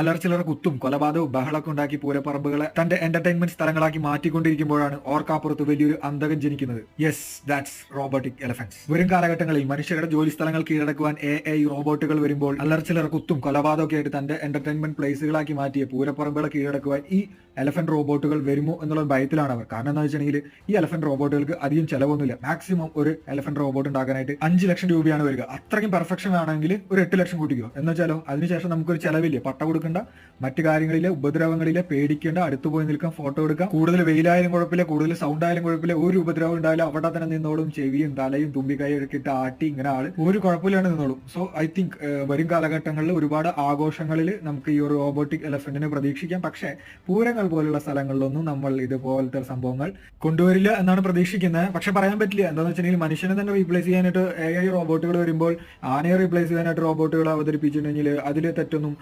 അലർച്ചിലറ കുത്തും കൊലപാതകവും ബഹളമൊക്കെ ഉണ്ടാക്കി പൂരപ്പറമ്പുകളെ തന്റെ എന്റർടൈൻമെന്റ് സ്ഥലങ്ങളാക്കി മാറ്റിക്കൊണ്ടിരിക്കുമ്പോഴാണ് ഓർക്കാപ്പുറത്ത് വലിയൊരു അന്തകം ജനിക്കുന്നത്. യെസ് ദാറ്റ്സ് റോബോട്ടിക് എലഫൻസ് വരും കാലഘട്ടങ്ങളിൽ മനുഷ്യരുടെ ജോലി സ്ഥലങ്ങൾ കീഴടക്കുവാൻ എ ഐ റോബോട്ടുകൾ വരുമ്പോൾ അലർച്ചിലറ കുത്തും കൊലപാതകമൊക്കെ ആയിട്ട് തന്റെ എന്റർടൈൻമെന്റ് പ്ലേസുകളാക്കി മാറ്റിയ പൂരപ്പറമ്പുകളെ കീഴടക്കുവാൻ ഈ എലഫന്റ് റോബോട്ടുകൾ വരുമോ എന്നുള്ള ഭയത്തിലാണ് അവർ. കാരണം എന്താ വെച്ചിട്ടുണ്ടെങ്കിൽ ഈ എലഫന്റ് റോബോട്ടുകൾക്ക് അധികം ചെലവൊന്നുമില്ല. മാക്സിമം ഒരു എലഫന്റ് റോബോട്ട് ഉണ്ടാക്കാനായിട്ട് അഞ്ച് ലക്ഷം രൂപയാണ് വരിക. അത്രയ്ക്കും പെർഫെക്ഷൻ ആണെങ്കിൽ ഒരു എട്ട് ലക്ഷം കൂട്ടിക്കോ. എന്ന് വെച്ചാലോ അതിനുശേഷം നമുക്കൊരു ചെലവില്ലേ? പട്ട കൊടുക്കേണ്ട മറ്റു കാര്യങ്ങളിലെ ഉപദ്രവങ്ങളിലെ പേടിക്കേണ്ട. അടുത്ത് പോയി നിൽക്കാൻ ഫോട്ടോ എടുക്കാം. കൂടുതൽ വെയിലായാലും കുഴപ്പമില്ല കൂടുതൽ സൗണ്ട് ആയാലും കുഴപ്പമില്ല. ഒരു ഉപദ്രവം ഉണ്ടായാലും അവിടെ തന്നെ നിന്നോളും ചെവിയും തലയും തുമ്പിക്കൈ ഇട്ട് ആട്ടി ഇങ്ങനെ ആൾ ഒരു കുഴപ്പമില്ലാണ് നിന്നോളും. സോ ഐ തിങ്ക് വരും കാലഘട്ടങ്ങളിൽ ഒരുപാട് ആഘോഷങ്ങളിൽ നമുക്ക് ഈ ഒരു റോബോട്ടിക് എലഫന്റിനെ പ്രതീക്ഷിക്കാം. പക്ഷേ പൂരങ്ങൾ പോലുള്ള സ്ഥലങ്ങളിലൊന്നും നമ്മൾ ഇതുപോലത്തെ സംഭവങ്ങൾ കൊണ്ടുവരില്ല എന്നാണ് പ്രതീക്ഷിക്കുന്നത്. പക്ഷെ പറയാൻ പറ്റില്ല. എന്താണെന്ന് വെച്ചിട്ടുണ്ടെങ്കിൽ മനുഷ്യനെ തന്നെ റീപ്ലേസ് ചെയ്യാനായിട്ട് എ ഐ റോബോട്ടുകൾ വരുമ്പോൾ ആനയെ റീപ്ലേസ് ചെയ്യാനായിട്ട് റോബോട്ടുകൾ അവതരിപ്പിച്ചിട്ടുണ്ടെങ്കിൽ അതിൽ തെറ്റൊന്നും